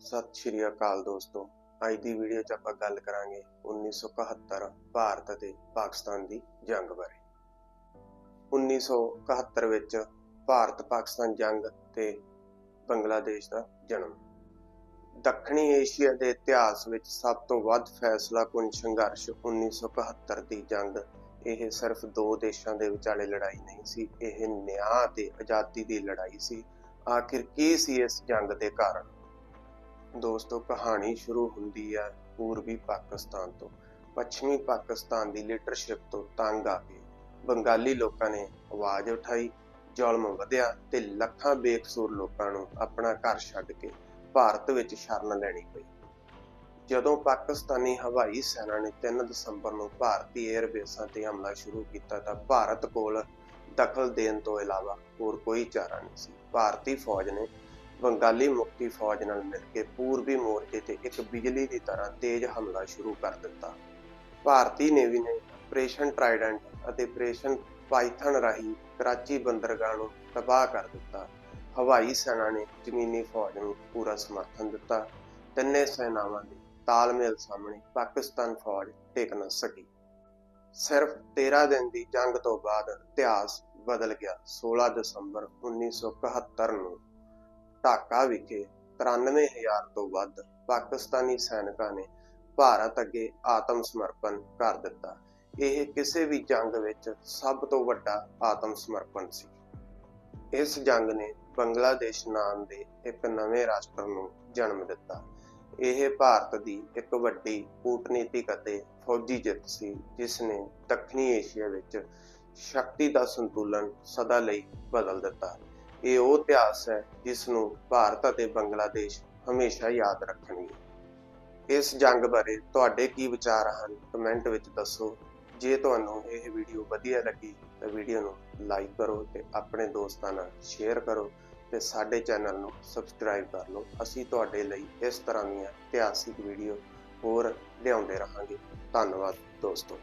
ਸਤਿ ਸ਼੍ਰੀ ਅਕਾਲ ਦੋਸਤੋ। ਅੱਜ ਦੀ ਵੀਡੀਓ 'ਚ ਆਪਾਂ ਗੱਲ ਕਰਾਂਗੇ 1971 ਭਾਰਤ ਅਤੇ ਪਾਕਿਸਤਾਨ ਦੀ ਜੰਗ ਬਾਰੇ। 1971 ਵਿੱਚ ਭਾਰਤ ਪਾਕਿਸਤਾਨ ਜੰਗ ਤੇ ਬੰਗਲਾਦੇਸ਼ ਦਾ ਜਨਮ। ਦੱਖਣੀ ਏਸ਼ੀਆ ਦੇ ਇਤਿਹਾਸ ਵਿੱਚ ਸਭ ਤੋਂ ਵੱਧ ਫੈਸਲਾਕੁਨ ਸੰਘਰਸ਼ 1971 ਦੀ ਜੰਗ। ਇਹ ਸਿਰਫ ਦੋ ਦੇਸ਼ਾਂ ਦੇ ਵਿਚਾਲੇ ਲੜਾਈ ਨਹੀਂ ਸੀ, ਇਹ ਨਿਆਂ ਤੇ ਆਜ਼ਾਦੀ ਦੀ ਲੜਾਈ ਸੀ। ਆਖਿਰ ਕੀ ਸੀ ਇਸ ਜੰਗ ਦੇ ਕਾਰਨ? ਦੋਸਤੋ, ਕਹਾਣੀ ਸ਼ੁਰੂ ਹੁੰਦੀ ਹੈ ਪੂਰਬੀ ਪਾਕਿਸਤਾਨ ਤੋਂ। ਪੱਛਮੀ ਪਾਕਿਸਤਾਨ ਦੀ ਲੀਡਰਸ਼ਿਪ ਤੋਂ ਤੰਗ ਆ ਕੇ ਬੰਗਾਲੀ ਲੋਕਾਂ ਨੇ ਆਵਾਜ਼ ਉਠਾਈ, ਜ਼ੁਲਮ ਵਧਿਆ ਤੇ ਲੱਖਾਂ ਬੇਕਸੂਰ ਲੋਕਾਂ ਨੂੰ ਆਪਣਾ ਘਰ ਛੱਡ ਕੇ ਭਾਰਤ ਵਿੱਚ ਸ਼ਰਨ ਲੈਣੀ ਪਈ। ਜਦੋਂ ਪਾਕਿਸਤਾਨੀ ਹਵਾਈ ਸੈਨਾ ਨੇ 3 ਦਸੰਬਰ ਨੂੰ ਭਾਰਤੀ 에ਅਰਬੇਸਾਂ ਤੇ ਹਮਲਾ ਸ਼ੁਰੂ ਕੀਤਾ ਤਾਂ ਭਾਰਤ ਕੋਲ ਦਖਲ ਦੇਣ ਤੋਂ ਇਲਾਵਾ ਹੋਰ ਕੋਈ ਚਾਰਾ ਨਹੀਂ ਸੀ। ਭਾਰਤੀ ਫੌਜ ਨੇ ਬੰਗਾਲੀ ਮੁਕਤੀ ਫੌਜ ਨਾਲ ਮਿਲ ਕੇ ਪੂਰਬੀ ਮੋਰਚੇ ਤੇ ਇੱਕ ਬਿਜਲੀ ਦੀ ਤਰ੍ਹਾਂ ਤੇਜ਼ ਹਮਲਾ ਸ਼ੁਰੂ ਕਰ ਦਿੱਤਾ। ਭਾਰਤੀ ਨੇਵੀ ਨੇ ਆਪਰੇਸ਼ਨ ਟ੍ਰਾਈਡੈਂਟ ਅਤੇ ਆਪਰੇਸ਼ਨ ਪਾਈਥਨ ਰਾਹੀਂ ਕਰਾਚੀ ਬੰਦਰਗਾਹ ਨੂੰ ਤਬਾਹ ਕਰ ਦਿੱਤਾ। ਹਵਾਈ ਸੈਨਾ ਨੇ ਜ਼ਮੀਨੀ ਫੌਜ ਨੂੰ ਪੂਰਾ ਸਮਰਥਨ ਦਿੱਤਾ। ਤਿੰਨੇ ਸੈਨਾਵਾਂ ਦੇ ਤਾਲਮੇਲ ਸਾਹਮਣੇ ਪਾਕਿਸਤਾਨ ਫੌਜ ਟਿਕ ਨਾ ਸਕੀ। ਸਿਰਫ 13 ਦਿਨ ਦੀ ਜੰਗ ਤੋਂ ਬਾਅਦ ਇਤਿਹਾਸ ਬਦਲ ਗਿਆ। 16 ਦਸੰਬਰ 1971 ਨੂੰ ਢਾਕਾ ਵਿਖੇ 93000 ਤੋਂ ਵੱਧ ਪਾਕਿਸਤਾਨੀ ਸੈਨਿਕਾਂ ਨੇ ਭਾਰਤ ਅੱਗੇ ਆਤਮ ਸਮਰਪਣ ਕਰ ਦਿੱਤਾ। ਇਹ ਕਿਸੇ ਵੀ ਜੰਗ ਵਿੱਚ ਸਭ ਤੋਂ ਵੱਡਾ ਆਤਮ ਸਮਰਪਣ ਸੀ। ਇਸ ਜੰਗ ਨੇ ਬੰਗਲਾਦੇਸ਼ ਨਾਮ ਦੇ ਇੱਕ ਨਵੇਂ ਰਾਸ਼ਟਰ ਨੂੰ ਜਨਮ ਦਿੱਤਾ। ਇਹ ਭਾਰਤ ਦੀ ਇੱਕ ਵੱਡੀ ਕੂਟਨੀਤਿਕ ਅਤੇ ਫੌਜੀ ਜਿੱਤ ਸੀ, ਜਿਸ ਨੇ ਦੱਖਣੀ ਏਸ਼ੀਆ ਵਿੱਚ ਸ਼ਕਤੀ ਦਾ ਸੰਤੁਲਨ ਸਦਾ ਲਈ ਬਦਲ ਦਿੱਤਾ। ਇਹ ਉਹ ਇਤਿਹਾਸ ਹੈ ਜਿਸ ਨੂੰ ਭਾਰਤ ਅਤੇ ਬੰਗਲਾਦੇਸ਼ ਹਮੇਸ਼ਾ ਯਾਦ ਰੱਖਣਗੇ। ਇਸ ਜੰਗ ਬਾਰੇ ਤੁਹਾਡੇ ਕੀ ਵਿਚਾਰ ਹਨ? ਕਮੈਂਟ ਵਿੱਚ ਦੱਸੋ। ਜੇ ਤੁਹਾਨੂੰ ਇਹ ਵੀਡੀਓ ਵਧੀਆ ਲੱਗੀ, ਤਾਂ ਵੀਡੀਓ ਨੂੰ ਲਾਈਕ ਕਰੋ ਤੇ ਆਪਣੇ ਦੋਸਤਾਂ ਨਾਲ ਸ਼ੇਅਰ ਕਰੋ ਤੇ ਸਾਡੇ ਚੈਨਲ ਨੂੰ ਸਬਸਕ੍ਰਾਈਬ ਕਰ ਲਓ। ਅਸੀਂ ਤੁਹਾਡੇ ਲਈ ਇਸ ਤਰ੍ਹਾਂ ਦੀਆਂ ਇਤਿਹਾਸਿਕ ਵੀਡੀਓ ਹੋਰ ਲਿਆਉਂਦੇ ਰਹਾਂਗੇ। ਧੰਨਵਾਦ ਦੋਸਤੋ।